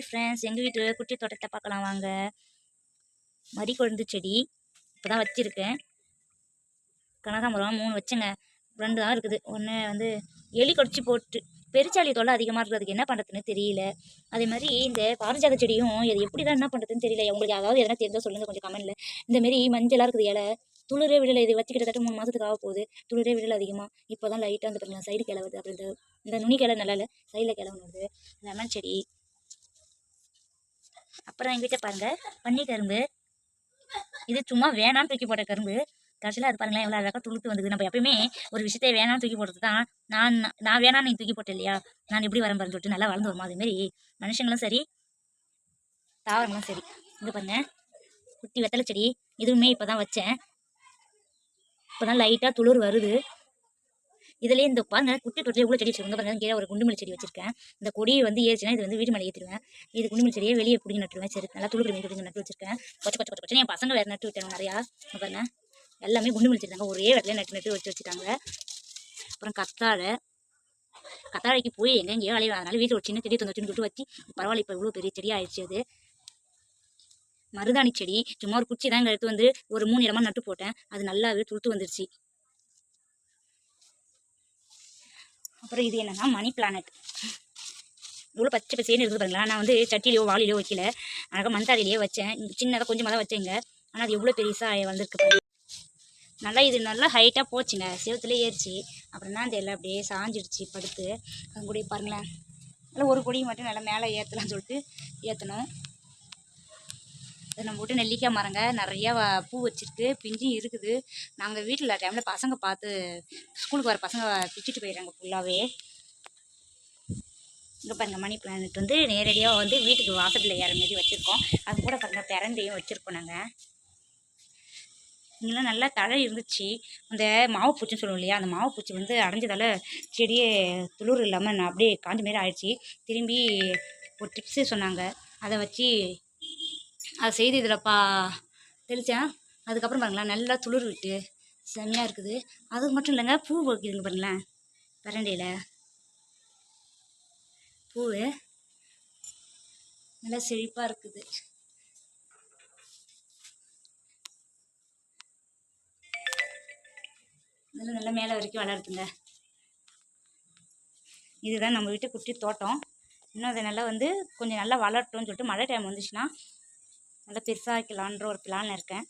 Hi friends எங்கள் வீட்டு குட்டி தோட்டத்தை பார்க்கலாம் வாங்க. மறி கொழுந்து செடி. இப்போ தான் வச்சுருக்கேன். கனகாமரம் மூணு வச்சேங்க. ரெண்டு தான் இருக்குது. ஒன்று வந்து எலி கொடிச்சு போட்டு பெருச்சாளி தொல்லை அதிகமாக இருக்கிறதுக்கு என்ன பண்ணுறதுன்னு தெரியல. அதே மாதிரி இந்த பாரிஜாத செடியும் இது எப்படி தான் என்ன பண்ணுறதுன்னு தெரியல. உங்களுக்கு அதாவது எதனா தெரிஞ்சால் சொல்லுங்கள் கொஞ்சம் கமெண்ட்டில் இந்தமாரி மஞ்சளாக இருக்குது இலை. துளிரே விடலை. இது வச்சு கிட்டத்தட்ட மூணு மாதத்துக்கு ஆக போகுது. துளிரே விடலை அதிகமாக இப்போ தான் லைட்டாக வந்து பாருங்களா சைடு கிளவுது. அப்புறம் இந்த இந்த நுனி கிளை நல்லா இல்லை. சைடில் கிளவுனது. வருது லெமன் செடி. அப்புறம் எங்கள் வீட்டை பாருங்கள் பன்னி கரும்பு. இது சும்மா வேணான்னு தூக்கி போட்ட கரும்பு. கடைசியில் அது பாருங்களேன் எவ்வளோ அழகாக துளுத்து வந்தது. நம்ம எப்பயுமே ஒரு விஷயத்தை வேணாம்னு தூக்கி போடுறது தான். நான் நான் வேணாம் நீ தூக்கி போட்டேன் இல்லையா? நான் எப்படி வரேன் பாருன்னு சொல்லிட்டு நல்லா வளர்ந்து வருமா அதேமாரி மனுஷங்களும் சரி தாவரங்களும் சரி. இங்கே பாருங்க குட்டி வெத்தலை செடி. இதுவுமே இப்போ தான் வச்சேன். இப்போ தான் லைட்டாக துளிர் வருது. இதுலேயே இந்த பாருங்க குட்டி தொட்டில் இவ்வளோ செடி வச்சிருக்காங்க பாருங்க கீழே ஒரு குண்டுமல்லி செடி வச்சிருக்கேன். இந்த கொடி வந்து ஏறிச்சுன்னா இது வந்து வீடு மேலே ஏற்றிடுவேன் இது குண்டுமல்லி செடியை வெளியே பிடிங்க நட்டுருவேன். சரி நல்லா துளுக்கு மீன் பிடிங்கி நட்டு வச்சிருக்கேன். கொச்ச கொச்ச கொச்ச கொச்சன்னு என் பசங்க வேறு நட்டு விட்டாங்க நிறையா. பாருங்க எல்லாமே குண்டுமல்லி செடி தாங்க ஒரே இடத்துல நட்டு நட்டு வச்சு வச்சுட்டாங்க. அப்புறம் கத்தாழை. கத்தாழைக்கு போய் எங்கே எங்கேயோ அலையும் அதனால வீட்டில் ஒரு சின்ன செடி தொண்ணூற்றி விட்டு வச்சு பரவாயில்ல இப்போ இவ்வளோ பெரிய செடி ஆயிடுச்சு அது. மருதாணி செடி சும்மா ஒரு குச்சி தான் எடுத்து வந்து ஒரு மூணு இடமா நட்டு போட்டேன். அது நல்லாவே துளுத்து வந்துருச்சு. அப்புறம் இது என்னன்னா மணி பிளானட் இவ்வளோ பச்சை பச்சைன்னு இருக்குது பாருங்களா நான் வந்து சட்டிலையோ வாளிலையோ வைக்கல. அழகாக மண்தாடிலையே வச்சேன். சின்னதாக கொஞ்சமாக தான் வச்சேங்க ஆனால் அது எவ்வளோ பெருசாக வந்திருக்கு நல்லா இது நல்லா ஹைட்டாக போச்சுங்க. செவத்துல ஏறிச்சு. அப்புறம் தான் தெரியல அப்படியே சாஞ்சிடுச்சு படுத்து. அது கூட பாருங்களேன். நல்லா ஒரு கொடியும் மட்டும் நல்லா மேலே ஏற்றலாம்னு சொல்லிட்டு ஏற்றணும் அது நம்ம வீட்டு நெல்லிக்காய் மரங்க நிறையா பூ வச்சிருக்கு. பிஞ்சும் இருக்குது. நாங்கள் வீட்டில் டைமில் பசங்க பார்த்து ஸ்கூலுக்கு வர பசங்க பிச்சுட்டு போயிடுறாங்க ஃபுல்லாகவே இங்கே பாருங்க மணி பிளானட் வந்து நேரடியாக வந்து வீட்டுக்கு வாசலில் ஏற மாரி வச்சுருக்கோம். அது கூட பாருங்கள் பிறந்தையும் வச்சுருக்கோம் நாங்கள் இங்கெல்லாம் நல்லா தழை இருந்துச்சு. அந்த மாவு பூச்சின்னு சொல்லுவோம் இல்லையா அந்த மாவு பூச்சி வந்து அடைஞ்சதால செடியே துளிர் இல்லாமல் நான் அப்படியே காஞ்ச மாரி ஆயிடுச்சு. திரும்பி ஒரு டிப்ஸு சொன்னாங்க. அதை வச்சு அதை செய்து இதில் பா தெளித்தேன் அதுக்கப்புறம் பாருங்களேன் நல்லா துளிர் விட்டு செம்மையாக இருக்குது. அது மட்டும் இல்லைங்க பூ வைக்குதுங்க பாருங்களேன் பரண்டியில். பூ நல்லா செழிப்பாக இருக்குது. இதெல்லாம் நல்லா மேலே வரைக்கும் வளருதுங்க. இதுதான் நம்ம வீட்டு குட்டி தோட்டம். இன்னும் அதை நல்லா வந்து கொஞ்சம் நல்லா வளரட்டும்னு சொல்லிட்டு மழை டைம் வந்துச்சுன்னா நல்லா பெருசாக்கலான்ற ஒரு பிளானில் இருக்கேன்.